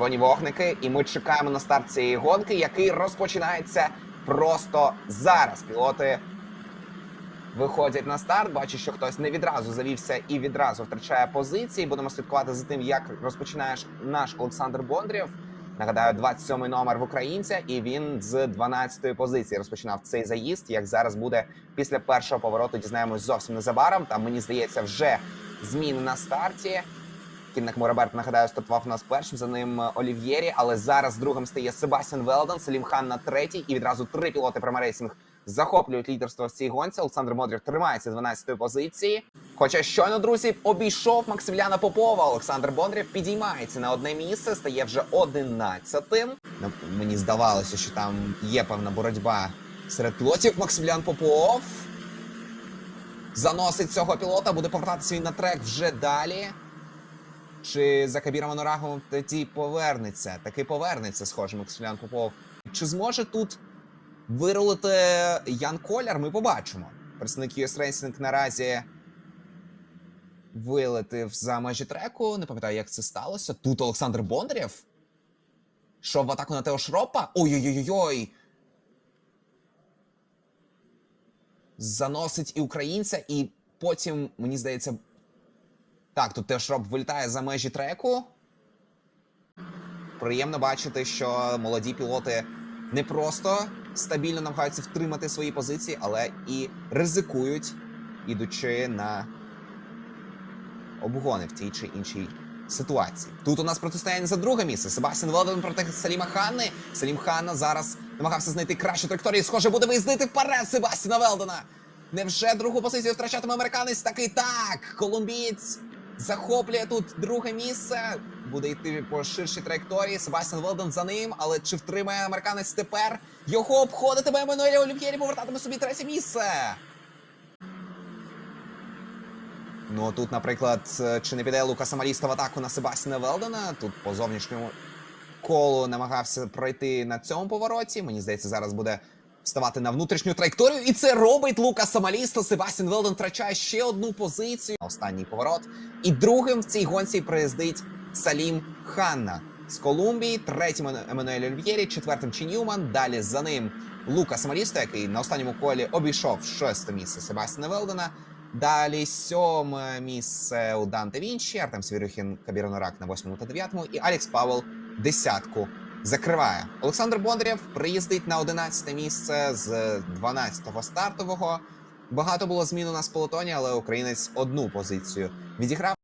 червоні вогники, і ми чекаємо на старт цієї гонки, який розпочинається просто зараз. Пілоти виходять на старт. Бачу, що хтось не відразу завівся і відразу втрачає позиції. Будемо слідкувати за тим, як розпочинає наш Олександр Бондрів. Нагадаю, 27-й номер в українця, і він з 12-ї позиції розпочинав цей заїзд. Як зараз буде після першого повороту, дізнаємось зовсім незабаром. Там мені здається, вже зміни на старті. Кінник Мораберт, нагадаю, стартував у нас першим, за ним е, Олів'єрі, але зараз другим стає Себастьян Велден, Селім Хан на третій, і відразу три пілоти Racing захоплюють лідерство в цій гонці. Олександр Модрів тримається 12-ї позиції. Хоча щойно, друзі, обійшов Максиміляна Попова. Олександр Бондрів підіймається на одне місце, стає вже 11-тим. Ну, Мені здавалося, що там є певна боротьба серед пілотів. Максимілян Попов заносить цього пілота, буде повертатися він на трек вже далі. Чи за Кабіром Анорагом тоді повернеться? Таки повернеться, схоже, Максимілян Попов. Чи зможе тут вирулити Ян Коляр? Ми побачимо. Представник US Racing наразі вилетив за межі треку. Не пам'ятаю, як це сталося. Тут Олександр Бондарєв. Що в атаку на Тео Шропа? Ой-ой-ой-ой! Заносить і українця, і потім, мені здається, так, тут теж Роб вилітає за межі треку. Приємно бачити, що молоді пілоти не просто стабільно намагаються втримати свої позиції, але і ризикують, ідучи на обгони в тій чи іншій ситуації. Тут у нас протистояння за друге місце. Себастьян Велден проти Саліма Ханни. Салім Ханна зараз намагався знайти кращу траєкторію. Схоже, буде виїздити вперед Себастьяна Велдена. Невже другу позицію втрачатиме американець? Таки так. Колумбієць захоплює тут друге місце. Буде йти по ширшій траєкторії. Себастьян Велден за ним. Але чи втримає американець тепер? Його обходитиме Еммануель Олів'єрі, повертатиме собі третє місце. Ну тут, наприклад, чи не піде Лука Самаріста в атаку на Себастьяна Велдена? Тут по зовнішньому колу намагався пройти на цьому повороті. Мені здається, зараз буде вставати на внутрішню траєкторію. І це робить Лука Самалісто. Себастьян Велден втрачає ще одну позицію. на Останній поворот. І другим в цій гонці приїздить Салім Ханна з Колумбії. Третім Еммануель Ольв'єрі, четвертим Чи Ньюман. Далі за ним Лука Самарісто, який на останньому колі обійшов шосте місце Себастьяна Велдена. Далі сьоме місце у Данте Вінчі, Артем Свірюхін, Кабір Норак на восьмому та дев'ятому, і Алекс Павел десятку закриває. Олександр Бондарєв приїздить на 11 місце з 12-го стартового. Багато було змін у нас в полотоні, але українець одну позицію відіграв.